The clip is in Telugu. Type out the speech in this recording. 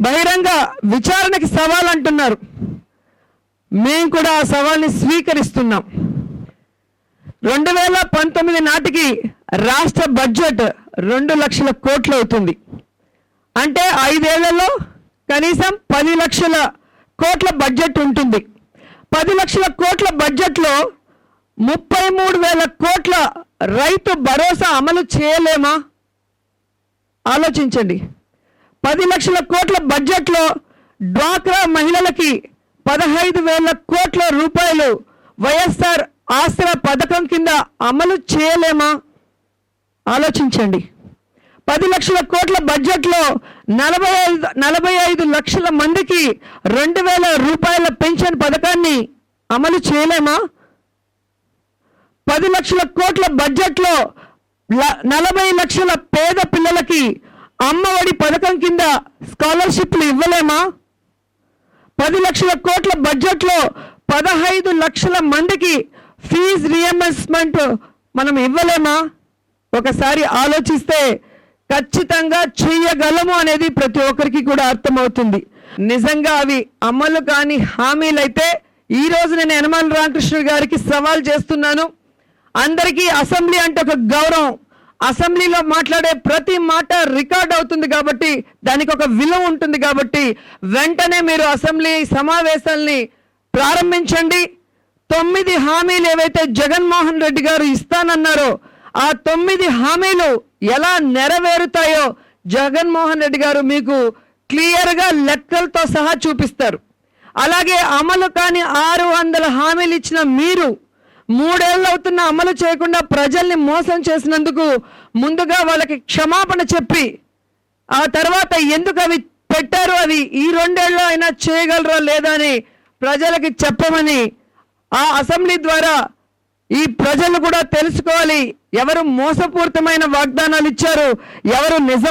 బహిరంగ విచారణకి సవాల్ అంటున్నారు మేము కూడా ఆ సవాల్ని స్వీకరిస్తున్నాం. రెండు వేల పంతొమ్మిది నాటికి రాష్ట్ర బడ్జెట్ రెండు లక్షల కోట్లు అవుతుంది. అంటే ఐదేళ్ళలో కనీసం పది లక్షల కోట్ల బడ్జెట్ ఉంటుంది. పది లక్షల కోట్ల బడ్జెట్లో ముప్పై మూడు వేల కోట్ల రైతు భరోసా అమలు చేయలేమా? ఆలోచించండి. పది లక్షల కోట్ల బడ్జెట్లో డ్వాక్రా మహిళలకి పదహైదు వేల కోట్ల రూపాయలు వైఎస్ఆర్ ఆసరా పథకం కింద అమలు చేయలేమా? ఆలోచించండి. పది లక్షల కోట్ల బడ్జెట్లో నలభై ఐదు నలభై ఐదు లక్షల మందికి రెండు వేల రూపాయల పెన్షన్ పథకాన్ని అమలు చేయలేమా? పది లక్షల కోట్ల బడ్జెట్లో నలభై లక్షల పేద పిల్లలకి అమ్మఒడి పథకం కింద స్కాలర్షిప్లు ఇవ్వలేమా? పది లక్షల కోట్ల బడ్జెట్లో పదహైదు లక్షల మందికి ఫీజ్ రియంబర్స్మెంట్ మనం ఇవ్వలేమా? ఒకసారి ఆలోచిస్తే ఖచ్చితంగా చేయగలము అనేది ప్రతి ఒక్కరికి కూడా అర్థమవుతుంది. నిజంగా అవి అమలు కాని హామీలైతే ఈ రోజు నేను యనమల రామకృష్ణ గారికి సవాల్ చేస్తున్నాను. అందరికీ అసెంబ్లీ అంటే ఒక గౌరవం. అసెంబ్లీలో మాట్లాడే ప్రతి మాట రికార్డ్ అవుతుంది కాబట్టి దానికి ఒక విలువ ఉంటుంది కాబట్టి వెంటనే మీరు అసెంబ్లీ సమావేశాల్ని ప్రారంభించండి. తొమ్మిది హామీలు ఏవైతే జగన్మోహన్ రెడ్డి గారు ఇస్తానన్నారో ఆ తొమ్మిది హామీలు ఎలా నెరవేరుతాయో జగన్మోహన్ రెడ్డి గారు మీకు క్లియర్గా లెక్కలతో సహా చూపిస్తారు. అలాగే అమలు కాని ఆరు వందల హామీలు ఇచ్చిన మీరు మూడేళ్ళు అవుతున్న అమలు చేయకుండా ప్రజల్ని మోసం చేసినందుకు ముందుగా వాళ్ళకి క్షమాపణ చెప్పి ఆ తర్వాత ఎందుకు అవి పెట్టారు? అవి ఈ రెండేళ్ళు అయినా చేయగలరా లేదా అని ప్రజలకి చెప్పమని ఆ అసెంబ్లీ ద్వారా ఈ ప్రజలు కూడా తెలుసుకోవాలి. ఎవరు మోసపూరితమైన వాగ్దానాలు ఇచ్చారు? ఎవరు నిజం